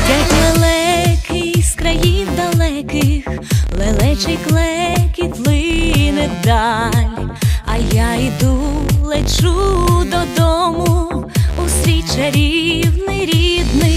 Летять лелеки з країв далеких, лелечий клекіт лине вдаль, а я йду, лечу додому у свій чарівний рідний.